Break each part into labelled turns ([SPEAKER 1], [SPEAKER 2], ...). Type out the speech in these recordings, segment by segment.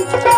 [SPEAKER 1] पहा सज्जना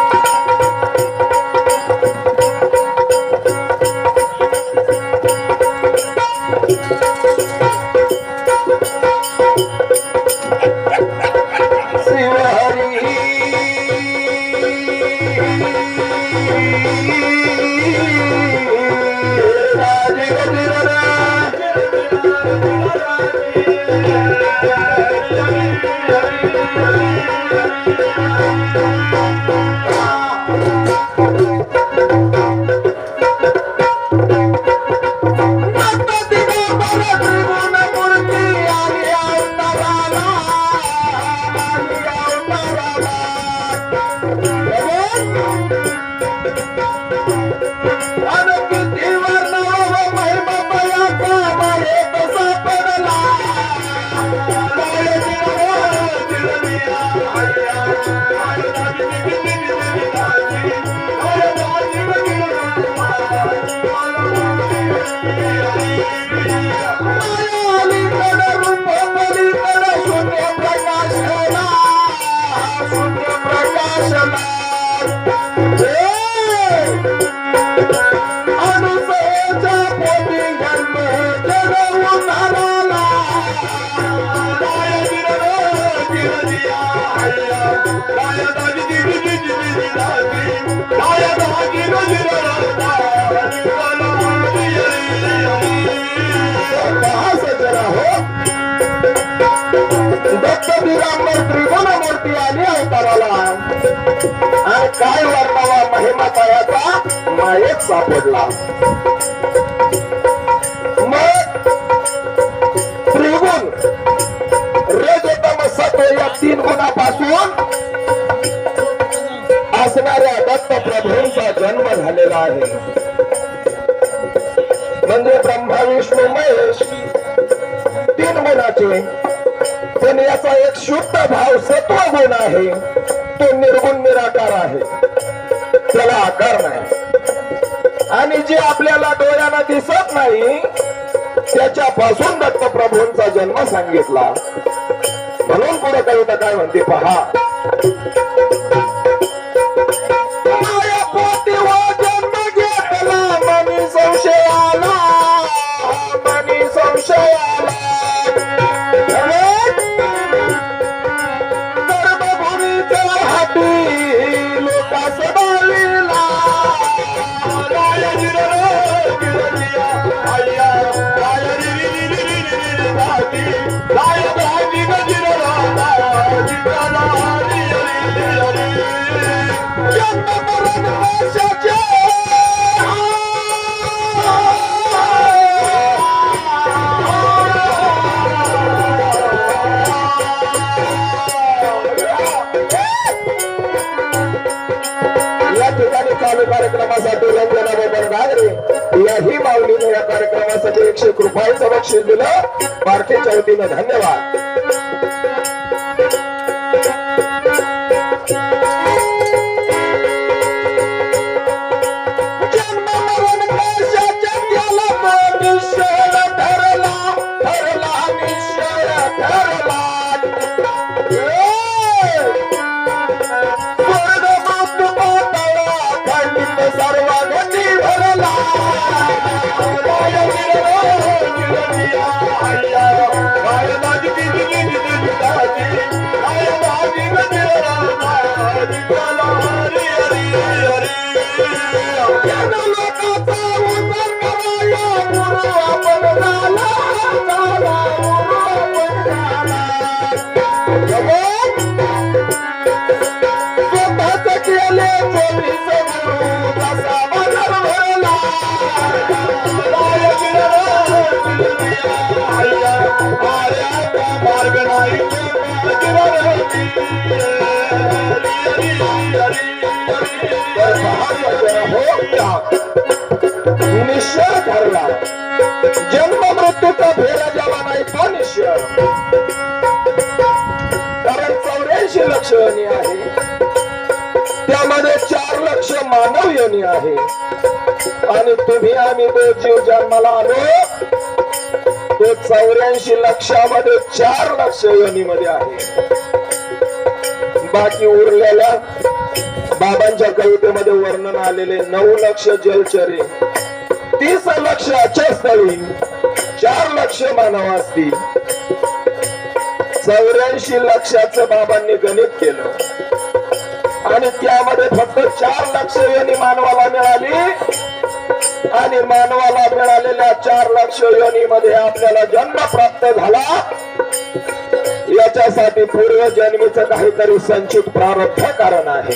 [SPEAKER 1] त्रिगुणमूर्ती आली अवताराला आणि काय वर्णावा महिमा तयाचा मायेत सापडला. जन्म झालेला आहे. म्हणजे ब्रह्मा विष्णू महेश तीन गुणाचे. पण याचा एक शुद्ध भाव सत्व गुण आहे. तो निर्गुण निराकार आहे. त्याला आकार नाही. आणि जे आपल्याला डोळ्याला दिसत नाही त्याच्यापासून दत्तप्रभूंचा जन्म सांगितला. म्हणून पुढे कविता काय म्हणते पहा. लक्ष योनी आहे. त्यामध्ये चार लक्ष मानव योनी आहे. आणि तुम्ही आम्ही तो जीव जन्माला आलो. तो चौऱ्याऐंशी लक्षामध्ये चार लक्ष योनीमध्ये आहे. बाकी उरलेल्या बाबांच्या कवितेमध्ये वर्णन आलेले नऊ लक्ष जलचरे तीस लक्ष स्थळी चार लक्ष मानव असतील. चौऱ्याऐंशी लक्षाचं बाबांनी गणित केलं. आणि त्यामध्ये फक्त चार लक्ष योनी मानवाला मिळाली. आणि मानवाला मिळालेल्या चार लक्ष योनीमध्ये आपल्याला जन्म प्राप्त झाला. याच्यासाठी पूर्वजन्मीचं काहीतरी संचित प्रारब्ध कारण आहे.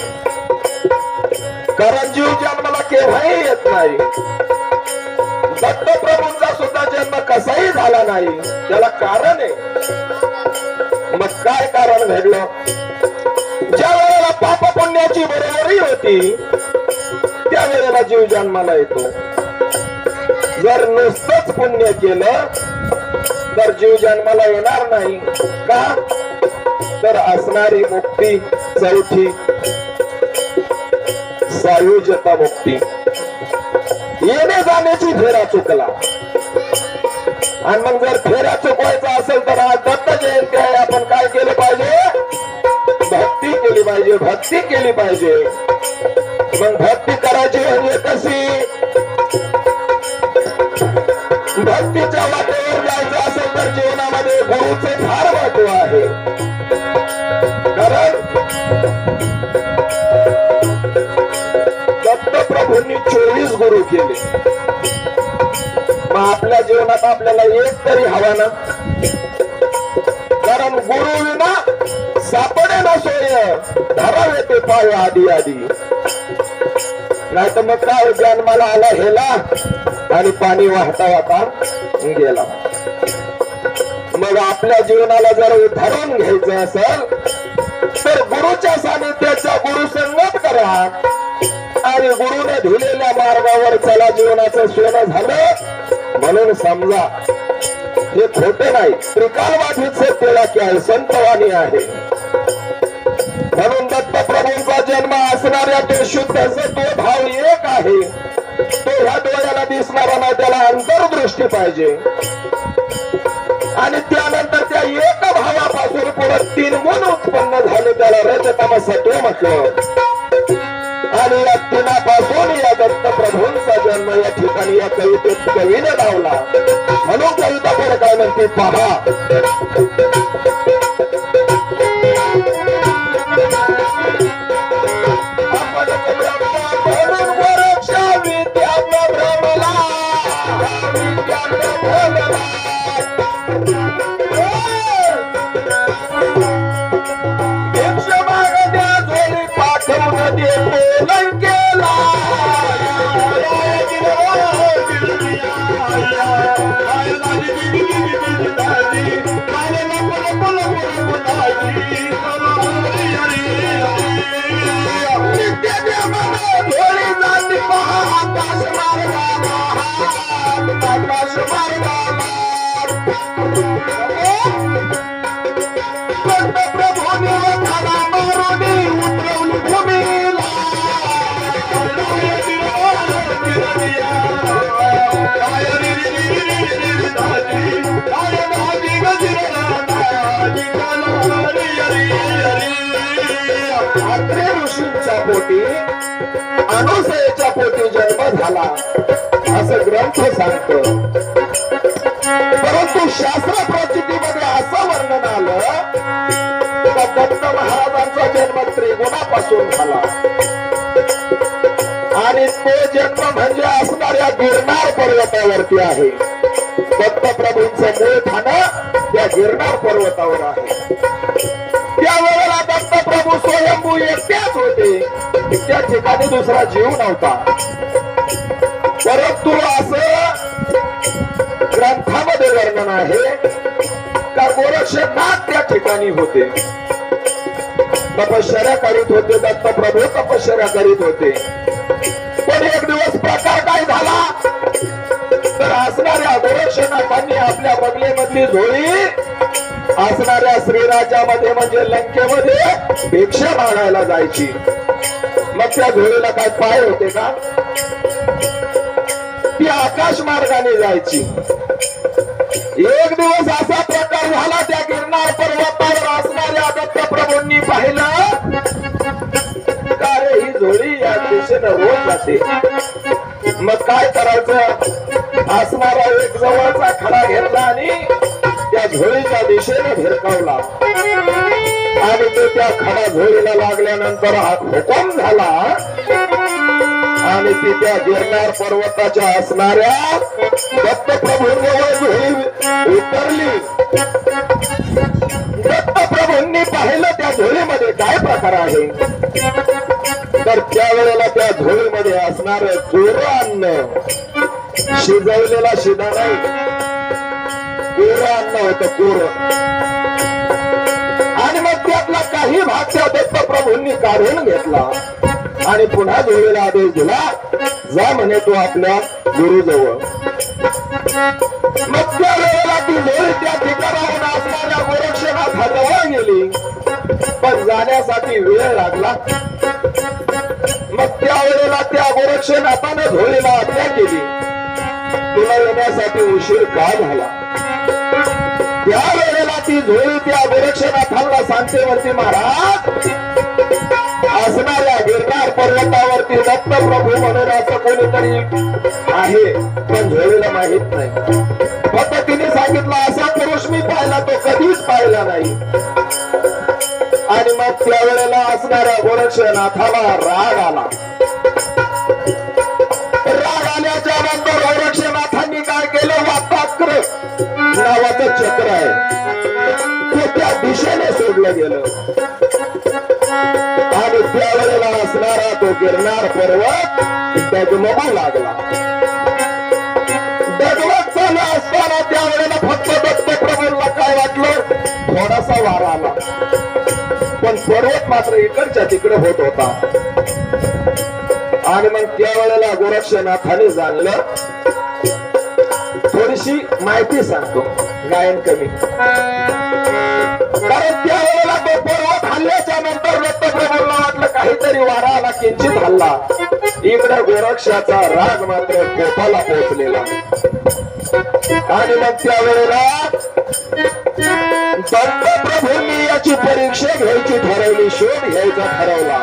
[SPEAKER 1] कारण जीव जन्माला केव्हाही येत नाही. दत्तप्रभूंचा सुद्धा जन्म कसाही झाला नाही. त्याला कारण आहे. मग काय कारण घडलं? ज्या वेळेला पाप पुण्याची बरोबरी होती त्या वेळेला जीव जन्माला येतो. जर नुसतंच पुण्य केलं तर जीव जन्माला येणार नाही. का? तर असणारी मुक्ती चौथी. सायुजता मुक्ती. येणे जाण्याची फेरा चुकला. आणि मग जर फेऱ्या चुकवायचा असेल तर आज दत्त जयंती आहे. आपण काय केलं पाहिजे? भक्ती केली पाहिजे भक्ती केली पाहिजे. मग भक्ती करायची म्हणजे कशी? भक्तीच्या वाटेवर जायचं असेल तर जीवनामध्ये गुरुचे फार महत्त्व आहे. कारण दत्तप्रभूंनी चोवीस गुरु केले. मग आपल्या जीवनात आपल्याला एक तरी हवा ना. कारण गुरु विना सापडे ना सोय धरावे ते पाय आधी आधी. नाही तर मग काय जन्माला आला हेला. आणि पाणी वाहता वाहता गेला. मग आपल्या जीवनाला जर धरून घ्यायचं असेल तर गुरुच्या सानिध्याचा गुरु संगत करा. आणि गुरुने धुलेल्या मार्गावर चला जीवनाचं सोनं झालं. म्हणून समजा हे खोटे नाही. त्रिकालवादीच सत्यला की आहे संतवाणी आहे. म्हणून दत्तप्रभूंचा जन्म असणाऱ्या ते शुद्ध तो भाव एक आहे. तो ह्या डोळ्याला दिसणारा नाही त्याला अंतर्दृष्टी पाहिजे. आणि त्यानंतर त्या एक भावापासून पुढे तीन गुण उत्पन्न झाले त्याला रजतम सत्व म्हटलं. आणि या तिनापासून या दत्त प्रभूंचा जन्म या ठिकाणी या कवितेत कवीने लावला? म्हणून कविता फरक काय म्हणते पहा. आकाश पोटी जन्म झाला. असं ग्रंथ सांगतो. परंतु शास्त्र प्रचितीमध्ये असं वर्णन आलं का दत्त महाराजांचा जन्म त्रिगुणापासून झाला. आणि तो जन्म म्हणजे असणाऱ्या गिरणार पर्वतावरती आहे. दत्तप्रभूंचं मूळ ठाणं त्या गिरणार पर्वतावर आहे. त्यावेळेला दत्तप्रभू स्वयंभू एकट्याच होते. त्या ठिकाणी दुसरा जीव नव्हता. परंतु असं ग्रंथामध्ये वर्णन आहे का गोरक्षनाथ त्या ठिकाणी होते. तपश्चर्या करीत होते दत्तप्रभू तपश्चर्या करीत होते. पण एक दिवस प्रकार काय झाला? तर असणाऱ्या गोरक्षनाथांनी आपल्या बंगलेमधली झोळी असणाऱ्या श्रीराजामध्ये म्हणजे लंकेमध्ये भिक्षा मागायला जायची. मग त्या काय पाय होते का? ती आकाश मार्गाने जायची. एक दिवस असा प्रकार झाला त्या गिरणार पर्वतावर असणाऱ्या दत्तप्रभूंनी पाहिलं का झोळी या दिशेनं रोज जाते? मग काय करायचं? असणारा एक जवळचा खडा घेतला आणि त्या झोळीच्या दिशेने भिरकावला. त्या खडा झोळीला लागल्यानंतर हा हुकम झाला. आणि ती त्या गिरणार पर्वताच्या असणाऱ्या दत्तप्रभूंजवळ झोळी उतरली. दत्तप्रभूंनी पाहिलं त्या झोळीमध्ये काय प्रकार आहे? तर त्यावेळेला त्या झोळीमध्ये असणार कोरं अन्न शिजवलेला शिदा नाही कोरं अन्न होतं कोरं काही भाग त्या दत्तप्रभूंनी काढून घेतला. आणि पुन्हा देवीला आदेश दिला जा म्हणे तो आपल्या गुरुजवळ. मग त्या वेळेला ती झोळी त्या ठिकाणाहून असणाऱ्या गोरक्षनाथाजवळ गेली. पण जाण्यासाठी वेळ लागला. मग त्या वेळेला त्या गोरक्षनाथानं धोळीला हत्या केली. तुला येण्यासाठी उशीर का झाला? त्या वेळेला ती झोळी त्या गोरक्षनाथांना सांगते म्हणते महाराज. असणाऱ्या गिरणार पर्वतावरती दत्तप्रभू म्हणून असं कोणीतरी आहे पण झोळीला माहीत नाही. फक्त तिने सांगितलं असा पुरुष मी पाहिला तो कधीच पाहिला नाही. आणि मग त्या वेळेला असणाऱ्या गोरक्षनाथाला राग आला. राग आल्याच्यानंतर गोरक्षनाथांनी काय केलं? वाताक्र नावाचं चक्र आहे. ते त्या दिशेने सोडलं गेलं. आणि त्यावेळेला असणारा तो गिरणार पर्वत डगमगू लागला. डगमग चालू असताना त्यावेळेला फक्त दत्तप्रभूंना काय वाटलं? थोडासा वारा आला. पण पर्वत मात्र इकडच्या तिकडे होत होता. आणि मग त्यावेळेला गोरक्षनाथाने जाणलं थोडीशी माहिती सांगतो. गायन कमी. कारण त्यावेळेला तो हल्ल्याच्या नंतर दत्तप्रभूंना वाटलं काहीतरी वारा आला किंचित हल्ला. इकडे गोरक्षाचा राग मात्र गोपाला पोहोचलेला. आणि मग त्यावेळेला दत्तप्रभूंनी याची परीक्षा घ्यायची ठरवली शोध घ्यायचा ठरवला.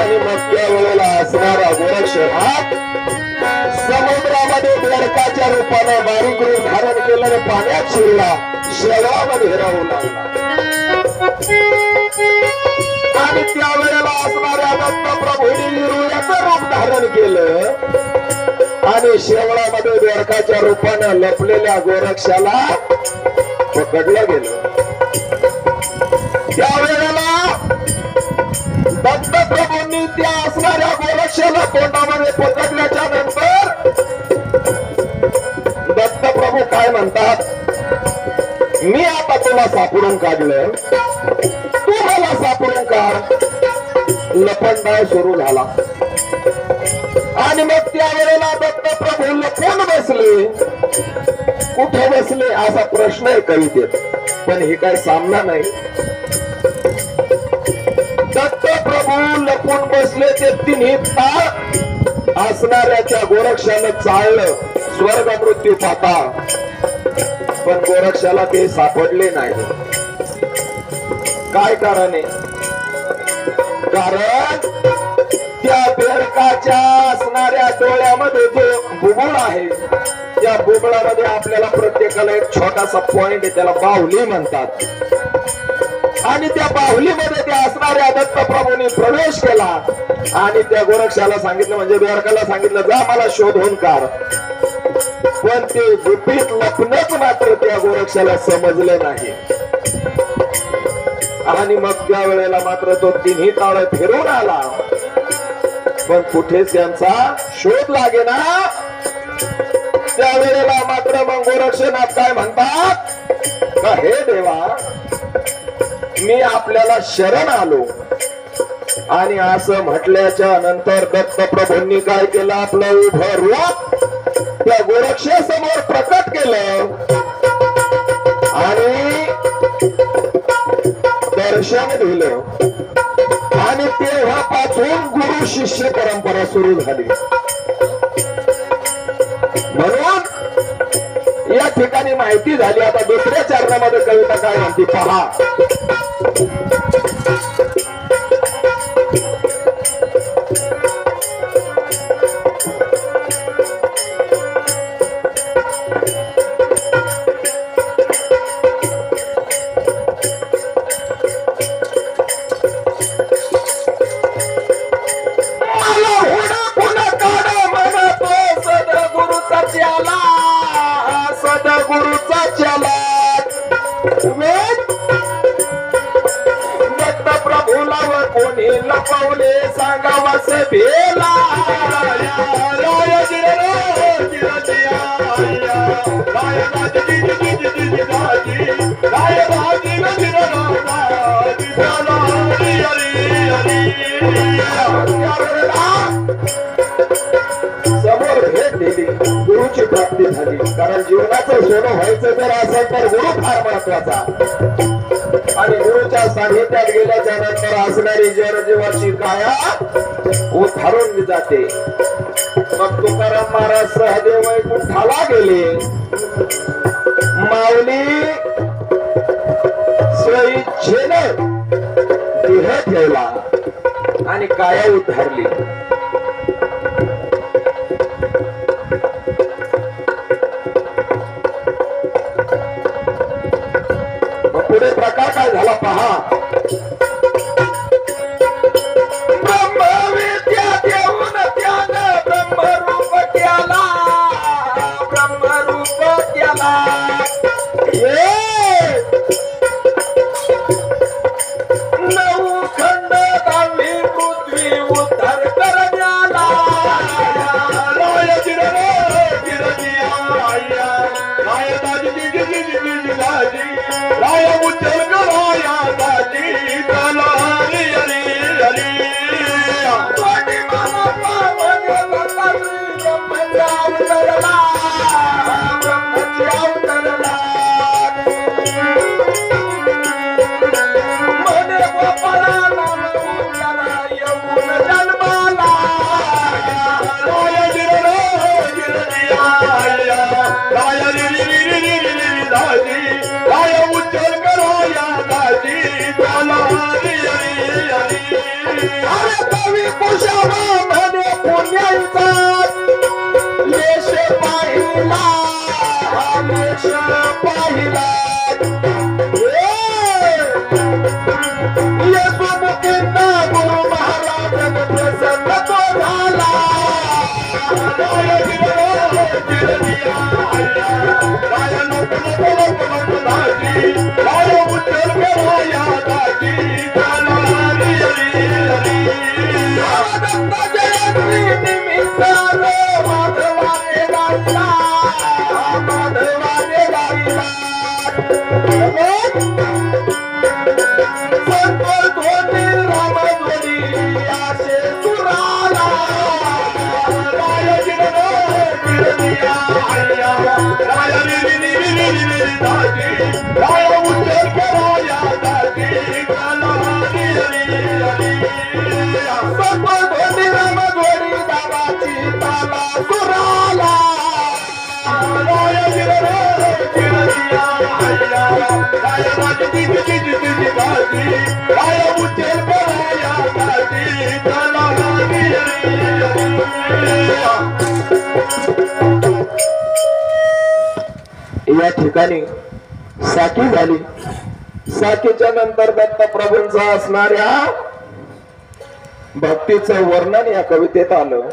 [SPEAKER 1] आणि मग त्यावेळेला असणारा गोरक्ष हा बेडकाच्या रूपानं बारीक रूप धारण केल्याने पाण्यात शिरला. श्रवामध्ये हिरावून आणि त्यावेळेला असणाऱ्या दत्तप्रभूंनी निरुळ्याचं रूप धारण केलं. आणि शेवळामध्ये बेडकाच्या रूपानं लपलेल्या गोरक्षाला पकडलं गेलं. त्यावेळेला दत्तप्रभूंनी त्या असणाऱ्या गोरक्षाला तोंडामध्ये पकडल्याच्या नंतर काय म्हणतात? मी आता तुला सापडून काढलं. तू मला सापडून काढ. लपंडाव सुरू झाला. आणि मग त्यावेळेला दत्तप्रभू लपून बसले? कुठे बसले? असा प्रश्न आहे कवितेत. पण हे काय सामना नाही. दत्तप्रभू लपून बसले ते तिन्ही ताळ असणाऱ्याच्या गोरक्षानं चाललं. स्वर्ग मृत्यू पाता. पण गोरक्षाला ते सापडले नाही. काय कारण आहे? कारण त्या बेडकाच्या असणाऱ्या डोळ्यामध्ये जो बुबुळ आहे त्या बुबळामध्ये आपल्याला प्रत्येकाला एक छोटासा पॉइंट आहे त्याला बाहुली म्हणतात. आणि त्या बाहुलीमध्ये त्या असणाऱ्या दत्तप्रभूंनी प्रवेश केला. आणि त्या गोरक्षाला सांगितलं म्हणजे बेडकाला सांगितलं जा मला शोधून काढ. पण ते गुपित लपणच मात्र त्या गोरक्षाला समजलं नाही. आणि मग त्या वेळेला मात्र तो तिन्ही ताळ फिरून आला. पण कुठेच त्यांचा शोध लागे ना त्यावेळेला मात्र मग गोरक्षनाथ काय म्हणतात? का हे देवा मी आपल्याला शरण आलो. आणि असं म्हटल्याच्या नंतर दत्तप्रभूंनी काय केलं? आपलं उभं रूप त्या गोरक्षेसमोर प्रकट केलं. आणि दर्शन दिलं. आणि तेव्हापासून गुरु शिष्य परंपरा सुरू झाली. म्हणून या ठिकाणी माहिती झाली. आता दुसऱ्या चरणामध्ये कविता काय म्हणते पहा.
[SPEAKER 2] बेला पावले सांगावास
[SPEAKER 1] समोर भेट दिली. गुरुची प्राप्ती झाली. कारण जीवनाचं सोनं व्हायचं जर असेल तर गुरु फार महत्त्वाचा. गुरुच्या सानिध्यात गेल्याच्यानंतर असणारी जनजीवाची काया उधारून जाते. मग तुकाराम महाराज सहदेव वैकुंठाला गेले. माऊली स्वइच्छेनं देह ठेवला आणि काया उधारली পাহাড় पाहिला या ठिकाणी साखी झाली. साखीच्या नंतर दत्त प्रभूंचा असणाऱ्या भक्तीचं वर्णन या कवितेत आलं.